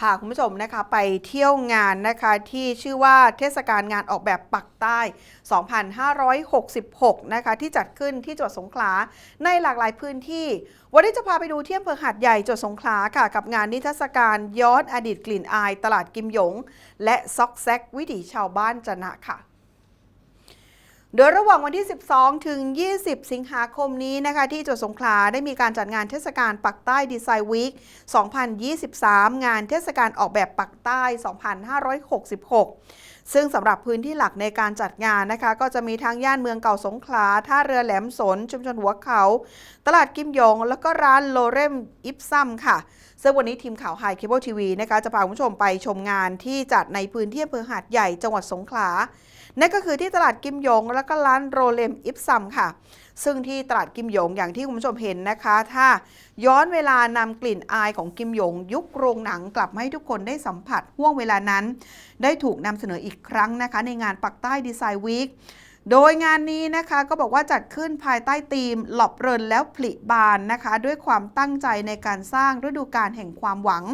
พาคุณผู้ชมนะคะไปเที่ยวงานนะคะที่ชื่อว่าเทศกาลงานออกแบบปักใต้ 2566 นะคะที่จัดขึ้นที่จังหวัดสงขลาในหลากหลายพื้นที่ วันนี้จะพาไปดูที่อำเภอหาดใหญ่จังหวัดสงขลาค่ะ กับงานนิทรรศการย้อนอดีตกลิ่นอาย ตลาดกิมหยง และซอกแซกวิถีชาวบ้านจนะค่ะ โดยระหว่างวันที่ 12 ถึง 20 สิงหาคมนี้นะคะ ที่จังหวัดสงขลาได้มีการจัดงานเทศกาลปักใต้ดีไซน์วีค 2023 งานเทศกาลออกแบบปักใต้ 2566 ซึ่งสำหรับพื้นที่หลักในการจัดงานนะคะ ก็จะมีทั้งย่านเมืองเก่าสงขลา ท่าเรือแหลมสน ชุมชนหัวเขา ตลาดกิมยง แล้วก็ร้านโลเรมอิปซัมค่ะซึ่งวันนี้ทีมข่าวไฮเคเบิลทีวีนะคะจะพาคุณผู้ชมไปชมงานที่จัดในพื้นที่อำเภอหาดใหญ่จังหวัดสงขลา นั่นก็คือที่ตลาดกิมหยง แล้วก็ร้านโรเลมอิปซัมค่ะ ซึ่งที่ตลาดกิมหยงอย่างที่คุณผู้ชมเห็นนะคะ ถ้าย้อนเวลานำกลิ่นอายของกิมหยง ยุคโรงหนังกลับมาให้ทุกคนได้สัมผัสห่วงเวลานั้น ได้ถูกนำเสนออีกครั้งนะคะ ในงานปักใต้ดีไซน์วีคโดยงานนี้นะคะก็บอกว่าจัดขึ้นภายใต้ธีม หลบเรินแล้วผลิบานนะคะ ด้วยความตั้งใจในการสร้างฤดูกาลแห่งความหวัง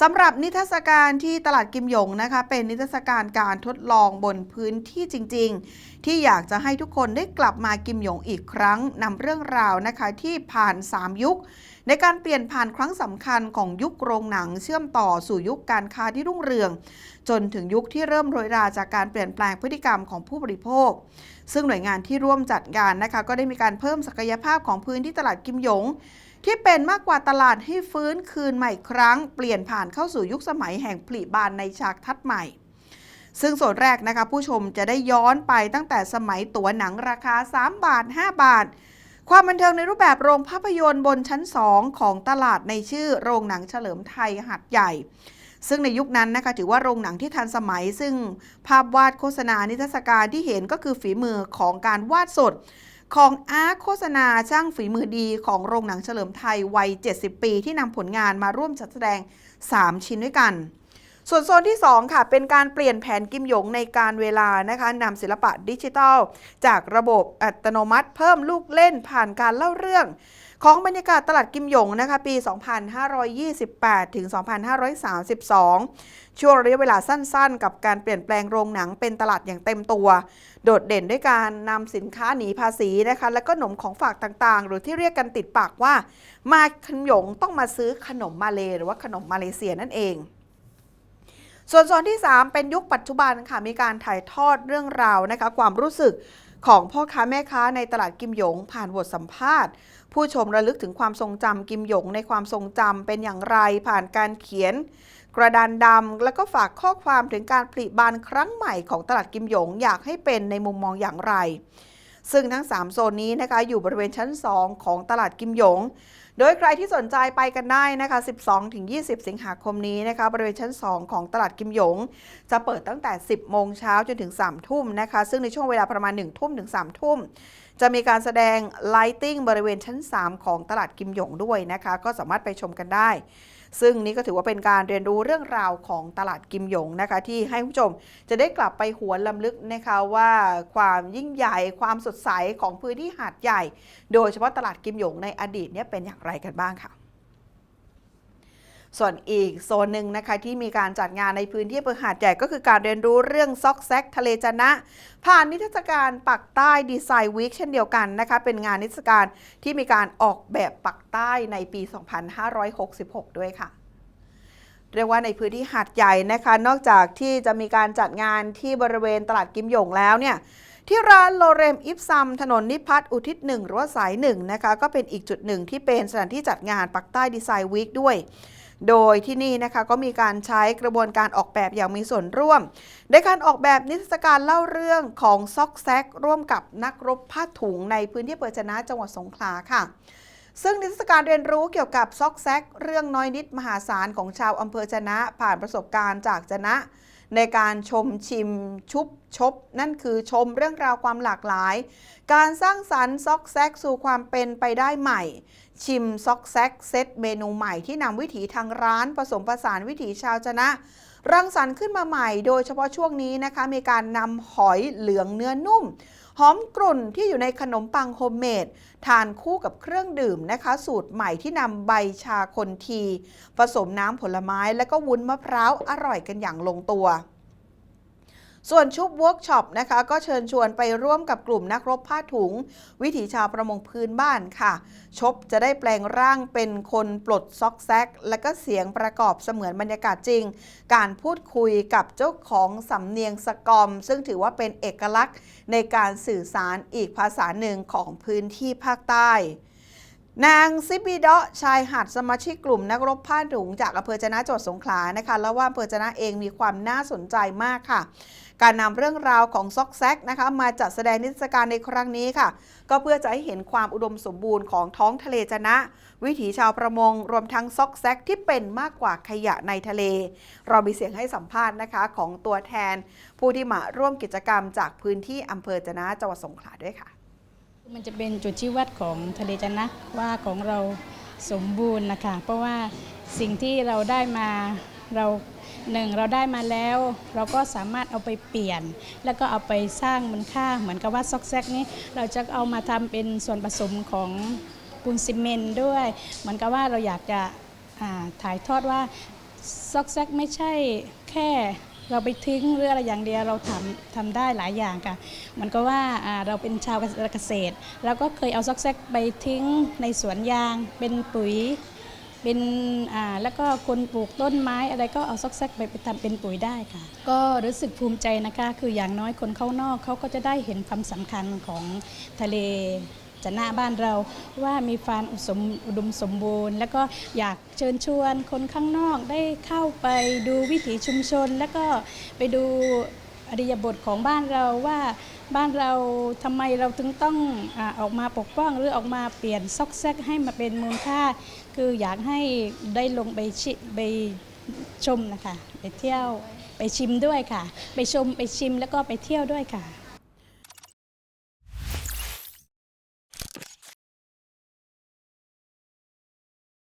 สำหรับนิทรรศการที่ตลาดกิมหยงนะคะ เป็นนิทรรศการการทดลองบนพื้นที่จริง ๆ ที่อยากจะให้ทุกคนได้กลับมากิมหยงอีกครั้งนำเรื่องราวนะคะที่ผ่าน 3 ยุค ในการเปลี่ยนผ่านครั้งสำคัญของยุคโรงหนังเชื่อมต่อสู่ยุคการค้าที่รุ่งเรือง จนถึงยุคที่เริ่มโรยราจากการเปลี่ยนแปลงพฤติกรรมของผู้บริโภค ซึ่งหน่วยงานที่ร่วมจัดงานนะคะก็ได้มีการเพิ่มศักยภาพของพื้นที่ตลาดกิมหยง ที่เป็นมากกว่าตลาดให้ฟื้นคืนใหม่ครั้ง เปลี่ยนผ่านเข้าสู่ยุคสมัยแห่งผลิบานในฉากทัดใหม่ ซึ่งส่วนแรกนะคะผู้ชมจะได้ย้อนไปตั้งแต่สมัยตั๋วหนังราคา 3 บาท 5 บาท ความบันเทิงในรูปแบบโรงภาพยนตร์บนชั้น 2 ของตลาดในชื่อโรงหนังเฉลิมไทยหัดใหญ่ซึ่งในยุคนั้นนะคะถือว่าโรงหนังที่ทันสมัย ซึ่งภาพวาดโฆษณานิทรรศการที่เห็นก็คือฝีมือของการวาดสด ของอาร์ตโฆษณาช่างฝีมือดีของโรงหนังเฉลิมไทยวัย 70 ปีที่นำผลงานมาร่วมจัดแสดง 3 ชิ้นด้วยกัน ส่วนโซนที่ 2 ค่ะ เป็นการเปลี่ยนแผนกิมหยงในการเวลานะคะนำศิลปะดิจิทัล จากระบบอัตโนมัติเพิ่มลูกเล่นผ่านการเล่าเรื่อง ของบรรยากาศตลาดกิมหยงนะคะปี 2528 ถึง 2532 ช่วงระยะเวลาสั้นๆ กับการเปลี่ยนแปลงโรงหนังเป็นตลาดอย่างเต็มตัว โดดเด่นด้วยการนำสินค้าหนีภาษีนะคะและก็ขนมของฝากต่างๆ หรือที่เรียกกันติดปากว่า มากิมหยงต้องมาซื้อขนมมาเลหรือว่าขนมมาเลเซียนั่นเองส่วนโซนที่ 3 เป็นยุคปัจจุบันค่ะมีการถ่ายทอดเรื่องราวนะคะความรู้สึก ของพ่อค้าแม่ค้าในตลาดกิมหยง ผ่านบทสัมภาษณ์ ผู้ชมระลึกถึงความทรงจำกิมหยงในความทรงจำเป็นอย่างไรผ่านการเขียน กระดานดำแล้วก็ฝากข้อความถึงการผลิบานครั้งใหม่ของตลาดกิมหยงอยากให้เป็นในมุมมองอย่างไร ซึ่งทั้ง 3 โซนนี้นะคะ อยู่บริเวณชั้น 2 ของตลาดกิมหยง โดยใครที่สนใจไปกันได้นะคะ 12-20 สิงหาคมนี้นะคะ บริเวณชั้น 2 ของตลาดกิมหยง จะเปิดตั้งแต่ 10 โมงเช้าจนถึง 3 ทุ่มนะคะ ซึ่งในช่วงเวลาประมาณ 1 ทุ่มถึง 3 ทุ่ม จะมีการแสดงไลติ้งบริเวณชั้น 3 ของตลาดกิมหยงด้วยนะคะ ก็สามารถไปชมกันได้ ซึ่งนี่ก็ถือว่าเป็นการเรียนรู้เรื่องราวของตลาดกิมหยงนะคะ ที่ให้ผู้ชมจะได้กลับไปหวนลำลึกนะคะว่าความยิ่งใหญ่ความสดใสของพื้นที่หาดใหญ่ โดยเฉพาะตลาดกิมหยงในอดีตเนี่ยเป็นอย่างไรกันบ้างค่ะ ส่วนอีกโซนหนึ่งนะคะที่มีการจัดงานในพื้นที่อำเภอหาดใหญ่ก็คือการเรียนรู้เรื่องซอกแซกทะเลจนะ ผ่านนิทรรศการปักใต้ดีไซน์วีคเช่นเดียวกันนะคะเป็นงานนิทรรศการที่มีการออกแบบปักใต้ในปี 2566 ด้วยค่ะเรียกว่าในพื้นที่หาดใหญ่นะคะ นอกจากที่จะมีการจัดงานที่บริเวณตลาดกิมหยงแล้วเนี่ย ที่ร้านโลเรมอิฟซัม ถนนนิพัฒน์อุทิศหนึ่งหรือว่าสายหนึ่งนะคะ ก็เป็นอีกจุดหนึ่งที่เป็นสถานที่จัดงานปักใต้ดีไซน์วีคด้วย โดยที่นี่นะคะก็มีการใช้กระบวนการออกแบบอย่างมีส่วนร่วมในการออกแบบนิทรรศการเล่าเรื่องของซอกแซก ร่วมกับนักรบผ้าถุงในพื้นที่เปิดชนะจังหวัดสงขลาค่ะซึ่งนิทรรศการเรียนรู้เกี่ยวกับซอกแซก เรื่องน้อยนิดมหาศาลของชาวอำเภอชนะ ผ่านประสบการณ์จากชนะ ในการชมชิมชุบชบ นั่นคือชมเรื่องราวความหลากหลาย การสร้างสรรค์ซอกแซกสู่ความเป็นไปได้ใหม่ ชิมซอกแซกเซตเมนูใหม่ที่นำวิถีทางร้านผสมผสานวิถีชาวชนะ รังสรรค์ขึ้นมาใหม่ โดยเฉพาะช่วงนี้นะคะมีการนำหอยเหลืองเนื้อนุ่ม หอมกรุ่นที่อยู่ในขนมปังโฮมเมดทานคู่กับเครื่องดื่มนะคะ สูตรใหม่ที่นำใบชาคนที ผสมน้ำผลไม้และก็วุ้นมะพร้าวอร่อยกันอย่างลงตัว ส่วนชุบเวิร์กช็อปนะคะ ก็เชิญชวนไปร่วมกับกลุ่มนักรบผ้าถุง วิถีชาวประมงพื้นบ้านค่ะ ชบจะได้แปลงร่างเป็นคนปลดซอกแซก และก็เสียงประกอบเสมือนบรรยากาศจริง การพูดคุยกับเจ้าของสำเนียงสกอม ซึ่งถือว่าเป็นเอกลักษณ์ในการสื่อสารอีกภาษาหนึ่งของพื้นที่ภาคใต้นางซิบิเดาะชายหาดสมาชิกกลุ่มนักรบผ้าถุงจากอำเภอจนะจังหวัดสงขลานะคะ แล้วว่าอำเภอจนะเองมีความน่าสนใจมากค่ะ การนำเรื่องราวของซอกแซกนะคะมาจัดแสดงนิทรรศการในครั้งนี้ค่ะ ก็เพื่อจะให้เห็นความอุดมสมบูรณ์ของท้องทะเลจนะ วิถีชาวประมง รวมทั้งซอกแซกที่เป็นมากกว่าขยะในทะเล เรามีเสียงให้สัมภาษณ์นะคะของตัวแทน ผู้ที่มาร่วมกิจกรรมจากพื้นที่อำเภอจนะจังหวัดสงขลาด้วยค่ะ มันจะเป็นจุดชี้วัดของทะเลจนะว่าของเราสมบูรณ์นะคะเพราะว่าสิ่งที่เราได้มา เราหนึ่งเราได้มาแล้ว เราก็สามารถเอาไปเปลี่ยน แล้วก็เอาไปสร้างมูลค่าเหมือนกับว่าซอกแซกนี้ เราจะเอามาทำเป็นส่วนผสมของปูนซีเมนต์ด้วย เหมือนกับว่าเราอยากจะถ่ายทอดว่าซอกแซกไม่ใช่แค่เราไปทิ้งหรืออะไรอย่างเดียวเราทำทำได้หลายอย่างค่ะเหมือนกับว่าอ่าเราเป็นชาวเกษตรเราก็เคยเอาซอกแซกไปทิ้งในสวนยางเป็นปุ๋ย เป็นอ่าแล้วก็คนปลูกต้นไม้อะไรก็เอาซอกแซกไปไปทำเป็นปุ๋ยได้ค่ะ ก็รู้สึกภูมิใจนะคะ คืออย่างน้อยคนเข้านอกเขาก็จะได้เห็นความสำคัญของทะเลจะหน้าบ้านเราว่ามีฟานอุสมอุดมสมบูรณ์ แล้วก็อยากเชิญชวนคนข้างนอกได้เข้าไปดูวิถีชุมชน แล้วก็ไปดูอริยบทของบ้านเราว่า บ้านเราทำไมเราถึงต้องอออกมาปกป้องหรือออกมาเปลี่ยนซอกแซกให้มาเป็นมูลค่า คืออยากให้ได้ลงไปชิไปชมนะคะ ไปเที่ยวไปชิมด้วยค่ะ ไปชมไปชิมแล้วก็ไปเที่ยวด้วยค่ะ